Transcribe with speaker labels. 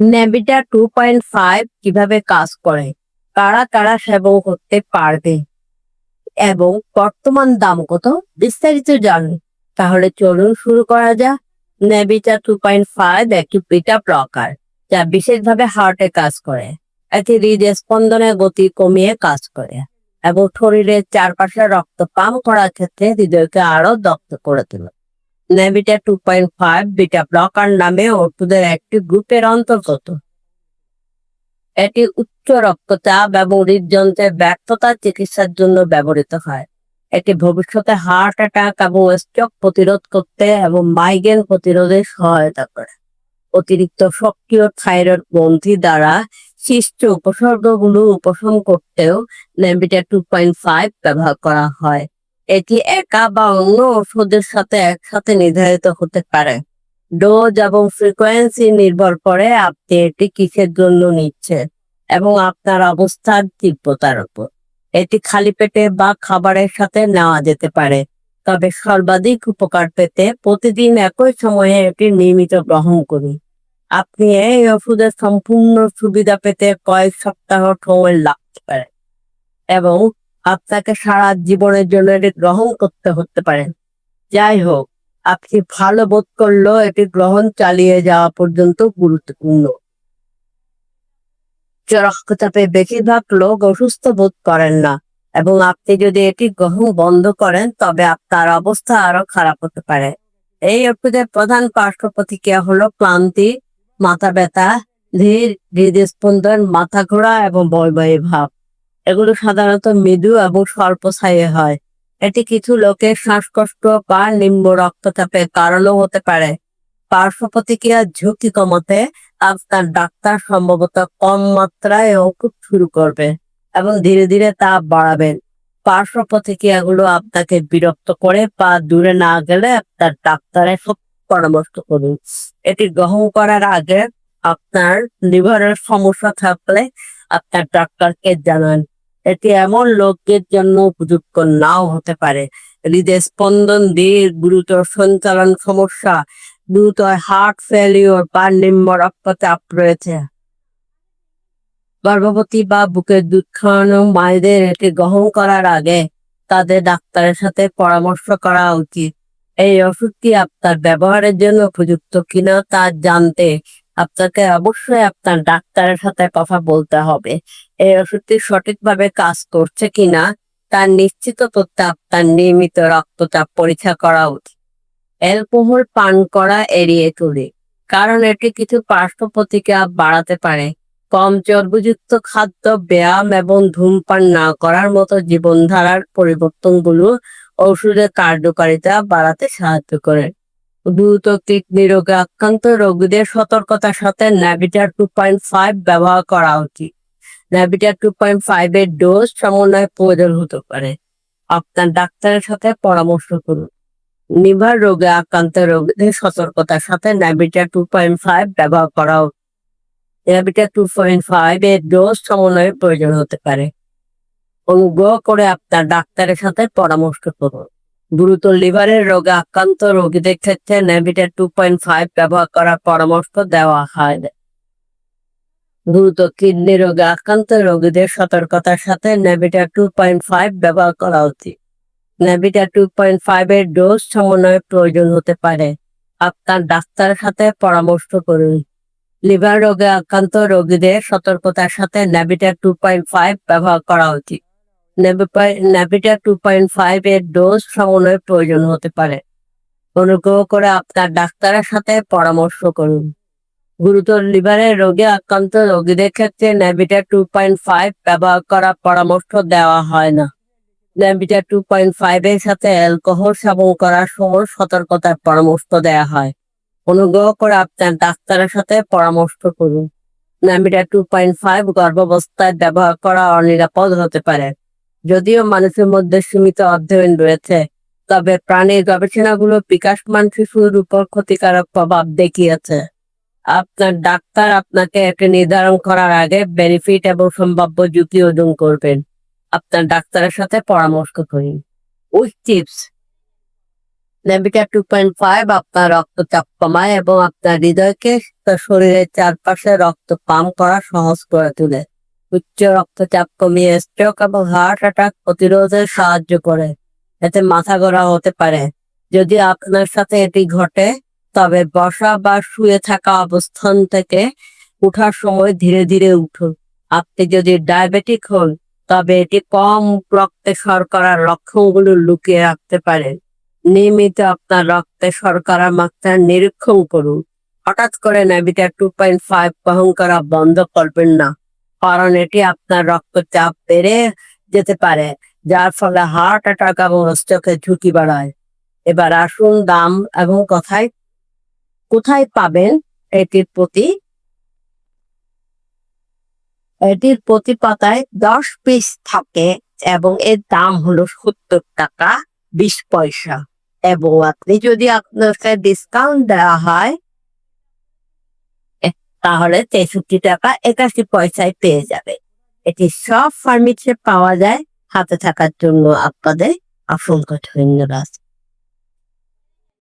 Speaker 1: নেভিটা two point five কীভাবে কাজ করে, কারা কারা সেবন করতে পারবে, এবং বর্তমান দাম কত, বিস্তারিত জানুন তাহলে চলুন শুরু করা যাক। নেভিটা টু পয়েন্ট ফাইভ একটি পিটা ব্লকার যা বিশেষভাবে হার্টে কাজ করে এটি হৃদয় স্পন্দনের গতি কমিয়ে কাজ করে, এবং শরীরের চারপাশে রক্ত পাম্প করার ক্ষেত্রে হৃদয়কে আরও দক্ষ করে তোলে। নেভিটা two point five beta blocker নামে ওষুধের একটি গ্রুপের অন্তর্গত। এটি উচ্চ রক্তচাপ এবং হৃদযন্ত্রের ব্যর্থতার চিকিৎসার জন্য ব্যবহৃত হয়। এটি ভবিষ্যতে হার্ট অ্যাটাক এবং স্ট্রোক প্রতিরোধ করতে এবং মাইগ্রেন প্রতিরোধে সহায়তা করে। অতিরিক্ত সক্রিয় থাইরয়েড গ্রন্থি দ্বারা সৃষ্ট উপসর্গগুলো উপশম করতেও নেভিটা টু পয়েন্ট ফাইভ ব্যবহার করা হয়। এটি একা বা অন্য ওষুধের সাথে একসাথে নির্ধারিত হতে পারে। ডোজ এবং ফ্রিকোয়েন্সি নির্ভর করে আপনি এটি কিসের জন্য নিচ্ছেন এবং আপনার অবস্থার তীব্রতার উপর। এটি খালি পেটে বা খাবারের সাথে নেওয়া যেতে পারে, তবে সর্বাধিক উপকার পেতে প্রতিদিন একই সময়ে এটি নিয়মিত গ্রহণ করুন। আপনি এই ওষুধের সম্পূর্ণ সুবিধা পেতে কয়েক সপ্তাহ সময় লাগতে পারে এবং আপনাকে সারা জীবনের জন্য এটি গ্রহণ করতে হতে পারে। যাই হোক, আপনি ভালো বোধ করলেও এটি গ্রহণ চালিয়ে যাওয়া পর্যন্ত গুরুত্বপূর্ণ। উচ্চ রক্তচাপে বেশিরভাগ লোক অসুস্থ বোধ করেন না এবং আপনি যদি এটি গ্রহণ বন্ধ করেন, তবে আপনার অবস্থা আরও খারাপ হতে পারে। এই ওষুধের প্রধান পার্শ্ব প্রতিক্রিয়া হলো ক্লান্তি, মাথা ব্যথা, ধীর, হৃদস্পন্দন, মাথা ঘোরা এবং বয়বয়ী ভাব। এগুলো সাধারণত মৃদু এবং স্বল্পস্থায়ী হয়। এটি কিছু লোকের শ্বাসকষ্ট বা নিম্ন রক্তচাপের কারণও হতে পারে। পার্শ্ব প্রতিক্রিয়ার ঝুঁকি কমাতে আপনার ডাক্তার সম্ভবত কম মাত্রায় ওষুধ শুরু করবে এবং ধীরে ধীরে তা বাড়াবেন পার্শ্ব প্রতিক্রিয়াগুলো আপনাকে বিরক্ত করে বা দূরে না গেলে আপনার ডাক্তারের সব পরামর্শ করুন। এটি গ্রহণ করার আগে আপনার লিভারের সমস্যা থাকলে আপনার ডাক্তারকে জানান। এটি এমন লোকের জন্য উপযুক্ত নাও হতে পারে। হৃদয় স্পন্দন দিয়ে গুরুতর সঞ্চালন সমস্যা গুরুতর হার্ট ফেলিওর বা নিম্ন রক্তচাপ রয়েছে। গর্ভবতী বা বুকের দুধ খাওয়ানো মায়েদের এটি গ্রহণ করার আগে তাদের ডাক্তারের সাথে পরামর্শ করা উচিত। এই ওষুধটি আপনার ব্যবহারের জন্য উপযুক্ত কিনা তা জানতে আপনাকে অবশ্যই আপনার ডাক্তারের সাথে কথা বলতে হবে। এই ওষুধটি সঠিকভাবে কাজ করছে কিনা, তার নিশ্চিত করতে আপনার নিয়মিত রক্তচাপ পরীক্ষা করা উচিত। অ্যালকোহল পান করা এড়িয়ে চলে, কারণ এটি কিছু পার্শ্ব প্রতিক্রিয়া বাড়াতে পারে। কম চর্বযুক্ত খাদ্য, ব্যায়াম এবং ধূমপান না করার মতো জীবনধারার পরিবর্তনগুলো ওষুধের কার্যকারিতা বাড়াতে সাহায্য করে। দ্রুত কিডনি রোগে আক্রান্ত রোগীদের সতর্কতার সাথে ন্যাভিটার টু পয়েন্ট ফাইভ ব্যবহার করা উচিত। ন্যাভিটার টু পয়েন্ট ফাইভ এর ডোজ সমন্বয় প্রয়োজন হতে পারে। আপনার ডাক্তারের সাথে পরামর্শ করুন। লিভার রোগে আক্রান্ত রোগীদের সতর্কতার সাথে ন্যাভিটার টু পয়েন্ট ফাইভ ব্যবহার করা উচিত। ন্যাভিটার টু পয়েন্ট ফাইভ এর ডোজ সমন্বয়ের প্রয়োজন হতে পারে। অনুগ্রহ করে আপনার ডাক্তারের সাথে পরামর্শ করুন। গুরুতর লিভারের রোগে আক্রান্ত রোগীদের ক্ষেত্রে নেভিটার টু পয়েন্ট ফাইভ ব্যবহার করার পরামর্শ দেওয়া হয়। গুরুতর কিডনি রোগে আক্রান্ত রোগীদের সতর্কতার সাথে নেভিটার টু পয়েন্ট ফাইভ ব্যবহার করা উচিত। নেভিটার টু পয়েন্ট ফাইভ এর ডোজ সমন্বয়ের প্রয়োজন হতে পারে। আপনার ডাক্তারের সাথে পরামর্শ করুন। লিভার রোগে আক্রান্ত রোগীদের সতর্কতার সাথে নেভিটার টু পয়েন্ট ফাইভ ব্যবহার করা উচিত। ন্যাভিটা টু পয়েন্ট ফাইভ এর ডোজ সমন্বয়ের প্রয়োজন হতে পারে। অনুগ্রহ করে আপনার ডাক্তারের সাথে পরামর্শ করুন। গুরুতর লিভারের রোগে আক্রান্ত রোগীদের ক্ষেত্রে ন্যাভিটা টু পয়েন্ট ফাইভ ব্যবহার করার পরামর্শ দেওয়া হয় না। ন্যাভিটা টু পয়েন্ট ফাইভ এর সাথে অ্যালকোহল সেবন করার সময় সতর্কতার পরামর্শ দেওয়া হয়। অনুগ্রহ করে আপনার ডাক্তারের সাথে পরামর্শ করুন। ন্যাভিটা টু পয়েন্ট ফাইভ গর্ভাবস্থায় ব্যবহার করা অনিরাপদ হতে পারে। যদিও মানুষের মধ্যে সীমিত অধ্যয়ন রয়েছে, তবে প্রাণীর গবেষণাগুলো বিকাশমান শিশুর উপর ক্ষতিকারক প্রভাব দেখিয়েছে। আপনার ডাক্তার আপনাকে এটি নির্ধারণ করার আগে বেনিফিট এবং সম্ভাব্য ঝুঁকি ওজন করবেন। আপনার ডাক্তারের সাথে পরামর্শ করুন। উইথ নেভিটা টু পয়েন্ট ফাইভ আপনার রক্তচাপ কমায় এবং আপনার হৃদয়কে শরীরের চারপাশে রক্ত পাম্প করা সহজ করে তোলে। উচ্চ রক্তচাপ কমিয়ে স্ট্রোক এবং হার্ট অ্যাটাক প্রতিরোধে সাহায্য করে। এতে মাথা ঘোরা হতে পারে। যদি আপনার সাথে এটি ঘটে, তবে বসা বা শুয়ে থাকা অবস্থান থেকে উঠার সময় ধীরে ধীরে উঠুন। আপনি যদি ডায়াবেটিক হন, তবে এটি কম রক্তে শর্করার লক্ষণগুলো লুকিয়ে রাখতে পারে। নিয়মিত আপনার রক্তে শর্করার মাত্রা নিরীক্ষণ করুন। হঠাৎ করে নেভিটা টু পয়েন্ট ফাইভ গ্রহণ করা বন্ধ করবেন না। কারণ এটি আপনার রক্তচাপ বেড়ে যেতে পারে, যার ফলে হার্ট অ্যাটাক এবং স্ট্রোকের ঝুঁকি বাড়ায়। এবার আসুন দাম এবং কোথায় কোথায় পাবেন এটির প্রতি? এটির প্রতি পাতায় দশ পিস থাকে এবং এর দাম হলো সত্তর টাকা বিশ পয়সা। এবং আপনি যদি আপনাকে ডিসকাউন্ট দেওয়া হয় তাহলে তেষট্টি টাকা একাশি পয়সায় পেয়ে যাবে। এটি সব ফার্মেসিতে পাওয়া যায়। হাতে থাকার জন্য আপনাদের অসংখ্য ধন্যবাদ।